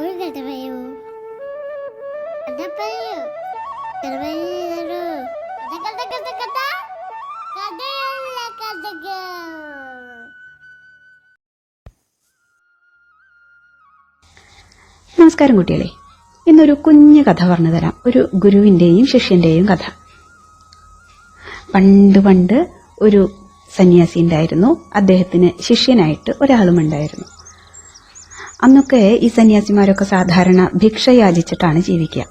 ഒരു കഥ പറയൂ കഥ പറയൂ കഥ പറയൂ കഥ കഥ കഥ കഥ കഥയല്ല കഥകൾ. നമസ്കാരം കുട്ടികളെ. ഇന്നൊരു കുഞ്ഞു കഥ പറഞ്ഞു തരാം. ഒരു ഗുരുവിന്റെയും ശിഷ്യന്റെയും കഥ. പണ്ട് പണ്ട് ഒരു സന്യാസി ഉണ്ടായിരുന്നു. അദ്ദേഹത്തിന് ശിഷ്യനായിട്ട് ഒരാളും ഉണ്ടായിരുന്നു അന്നൊക്കെ ഈ സന്യാസിമാരൊക്കെ സാധാരണ ഭിക്ഷ യാചിച്ചിട്ടാണ് ജീവിക്കുക.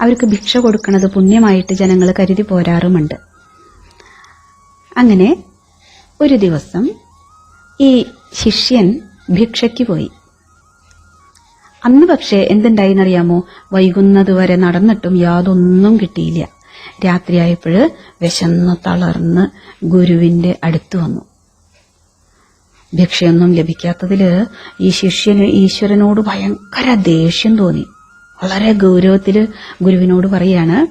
അവർക്ക് ഭിക്ഷ കൊടുക്കുന്നത് പുണ്യമായിട്ട് ജനങ്ങൾ കരുതി പോരാറുമുണ്ട്. അങ്ങനെ ഒരു ദിവസം ഈ ശിഷ്യൻ ഭിക്ഷയ്ക്ക് പോയി. അന്ന് പക്ഷേ എന്തുണ്ടായിന്നറിയാമോ? വൈകുന്നത് വരെ നടന്നിട്ടും യാതൊന്നും കിട്ടിയില്ല. രാത്രിയായപ്പോൾ വിശന്ന് തളർന്ന് ഗുരുവിന്റെ അടുത്ത് വന്നു. ഭിക്ഷയൊന്നും ലഭിക്കാത്തതിൽ ഈ ശിഷ്യന് ഈശ്വരനോട് ഭയങ്കര ദേഷ്യം തോന്നി. വളരെ ഗൗരവത്തിൽ ഗുരുവിനോട് പറയാണ്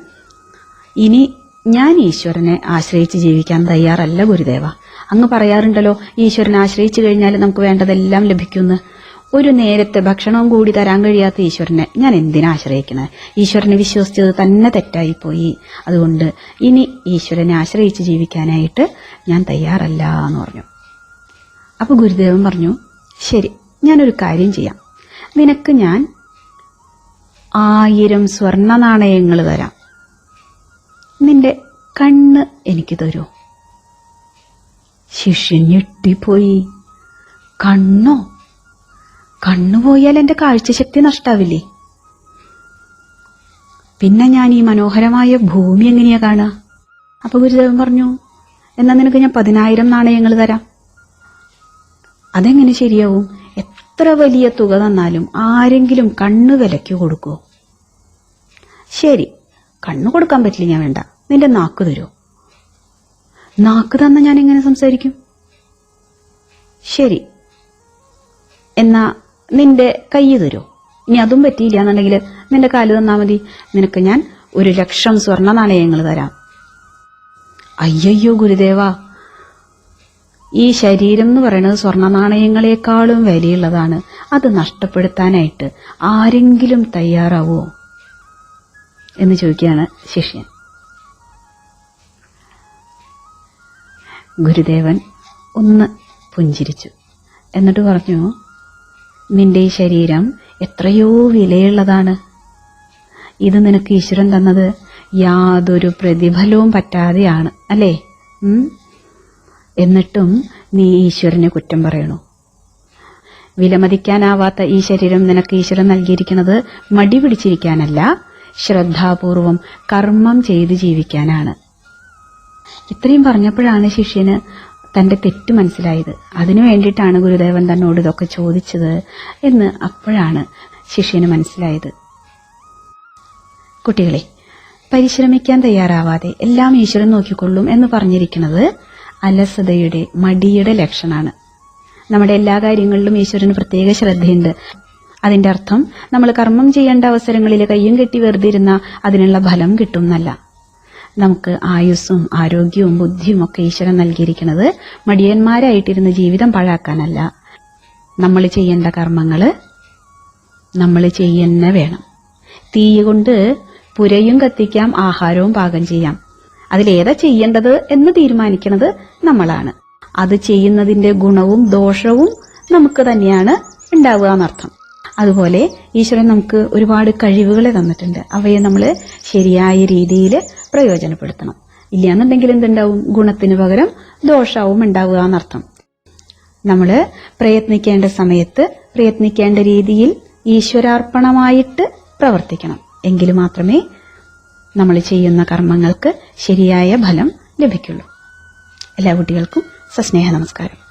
ഇനി ഞാൻ ഈശ്വരനെ ആശ്രയിച്ച് ജീവിക്കാൻ തയ്യാറല്ല ഗുരുദേവ. അങ്ങ് പറയാറുണ്ടല്ലോ ഈശ്വരനെ ആശ്രയിച്ചു കഴിഞ്ഞാൽ നമുക്ക് വേണ്ടതെല്ലാം ലഭിക്കുമെന്ന്. ഒരു നേരത്തെ ഭക്ഷണവും കൂടി തരാൻ കഴിയാത്ത ഈശ്വരനെ ഞാൻ എന്തിനാ ആശ്രയിക്കണേ? ഈശ്വരനെ വിശ്വസിച്ചത് തന്നെ തെറ്റായിപ്പോയി. അതുകൊണ്ട് ഇനി ഈശ്വരനെ ആശ്രയിച്ച് ജീവിക്കാനായിട്ട് ഞാൻ തയ്യാറല്ല എന്ന് പറഞ്ഞു. അപ്പൊ ഗുരുദേവൻ പറഞ്ഞു ശരി ഞാനൊരു കാര്യം ചെയ്യാം. നിനക്ക് ഞാൻ ആയിരം സ്വർണ നാണയങ്ങൾ തരാം. നിന്റെ കണ്ണ് എനിക്ക് തരൂ. ശിഷ്യൻ ഞെട്ടിപ്പോയി. കണ്ണോ? കണ്ണു പോയാൽ എന്റെ കാഴ്ചശക്തി നഷ്ടാവില്ലേ? പിന്നെ ഞാൻ ഈ മനോഹരമായ ഭൂമി എങ്ങനെയാ കാണുക? അപ്പൊ ഗുരുദേവൻ പറഞ്ഞു എന്നാൽ നിനക്ക് ഞാൻ പതിനായിരം നാണയങ്ങൾ തരാം. അതെങ്ങനെ ശരിയാവും? എത്ര വലിയ തുക തന്നാലും ആരെങ്കിലും കണ്ണു വിലയ്ക്ക് കൊടുക്കുമോ ശരി കണ്ണു കൊടുക്കാൻ പറ്റില്ല ഞാൻ വേണ്ട. നിന്റെ നാക്ക് തരുമോ നാക്ക് തന്ന ഞാൻ എങ്ങനെ സംസാരിക്കും? ശരി എന്നാ നിന്റെ കൈ തരുമോ ഇനി അതും പറ്റിയില്ല എന്നുണ്ടെങ്കിൽ നിന്റെ കാൽ തന്നാൽ മതി. നിനക്ക് ഞാൻ ഒരു ലക്ഷം സ്വർണ നാണയങ്ങൾ തരാം. അയ്യയ്യോ ഗുരുദേവ. ഈ ശരീരം എന്ന് പറയുന്നത് സ്വർണ നാണയങ്ങളെക്കാളും വിലയുള്ളതാണ്. അത് നഷ്ടപ്പെടുത്താനായിട്ട് ആരെങ്കിലും തയ്യാറാവോ? എന്ന് ചോദിക്കുകയാണ് ശിഷ്യൻ. ഗുരുദേവൻ ഒന്ന് പുഞ്ചിരിച്ചു. എന്നിട്ട് പറഞ്ഞു നിന്റെ ഈ ശരീരം എത്രയോ വിലയുള്ളതാണ്. ഇത് നിനക്ക് ഈശ്വരൻ തന്നത് യാതൊരു പ്രതിഫലവും പറ്റാതെയാണ് അല്ലേ? എന്നിട്ടും നീ ഈശ്വരനെ കുറ്റം പറയണു? വിലമതിക്കാനാവാത്ത ഈ ശരീരം നിനക്ക് ഈശ്വരൻ നൽകിയിരിക്കുന്നത് മടി പിടിച്ചിരിക്കാനല്ല ശ്രദ്ധാപൂർവം കർമ്മം ചെയ്ത് ജീവിക്കാനാണ്. ഇത്രയും പറഞ്ഞപ്പോഴാണ് ശിഷ്യന് തന്റെ തെറ്റ് മനസ്സിലായത്. അതിനു വേണ്ടിയിട്ടാണ് ഗുരുദേവൻ തന്നോട് ഇതൊക്കെ ചോദിച്ചത് എന്ന് അപ്പോഴാണ് ശിഷ്യന് മനസ്സിലായത്. കുട്ടികളെ പരിശ്രമിക്കാൻ തയ്യാറാവാതെ എല്ലാം ഈശ്വരൻ നോക്കിക്കൊള്ളും എന്ന് പറഞ്ഞിരിക്കുന്നത് അലസതയുടെ മടിയുടെ ലക്ഷണമാണ് നമ്മുടെ എല്ലാ കാര്യങ്ങളിലും ഈശ്വരന് പ്രത്യേക ശ്രദ്ധയുണ്ട്. അതിന്റെ അർത്ഥം നമ്മൾ കർമ്മം ചെയ്യേണ്ട അവസരങ്ങളിൽ കയ്യും കെട്ടി വെറുതിരുന്ന അതിനുള്ള ഫലം കിട്ടുന്നല്ല. നമുക്ക് ആയുസ്സും ആരോഗ്യവും ബുദ്ധിയും ഒക്കെ ഈശ്വരൻ നൽകിയിരിക്കുന്നത് മടിയന്മാരായിട്ടിരുന്ന് ജീവിതം പാഴാക്കാനല്ല. നമ്മൾ ചെയ്യേണ്ട കർമ്മങ്ങൾ നമ്മൾ ചെയ്യുന്ന വേണം. തീ കൊണ്ട് പുരയും കത്തിക്കാം ആഹാരവും പാകം ചെയ്യാം. അതിലേതാ ചെയ്യേണ്ടത് എന്ന് തീരുമാനിക്കുന്നത് നമ്മളാണ്. അത് ചെയ്യുന്നതിന്റെ ഗുണവും ദോഷവും നമുക്ക് തന്നെയാണ് ഉണ്ടാവുക എന്നർത്ഥം. അതുപോലെ ഈശ്വരൻ നമുക്ക് ഒരുപാട് കഴിവുകളെ തന്നിട്ടുണ്ട്. അവയെ നമ്മൾ ശരിയായ രീതിയിൽ പ്രയോജനപ്പെടുത്തണം. ഇല്ലയെന്നുണ്ടെങ്കിൽ എന്തുണ്ടാവും? ഗുണത്തിന് പകരം ദോഷവും ഉണ്ടാവുക എന്നർത്ഥം. നമ്മൾ പ്രയത്നിക്കേണ്ട സമയത്ത് പ്രയത്നിക്കേണ്ട രീതിയിൽ ഈശ്വരാർപ്പണമായിട്ട് പ്രവർത്തിക്കണം. എങ്കിൽ മാത്രമേ നമ്മൾ ചെയ്യുന്ന കർമ്മങ്ങൾക്ക് ശരിയായ ഫലം ലഭിക്കുള്ളൂ. എല്ലാ കുട്ടികൾക്കും സസ്നേഹ നമസ്കാരം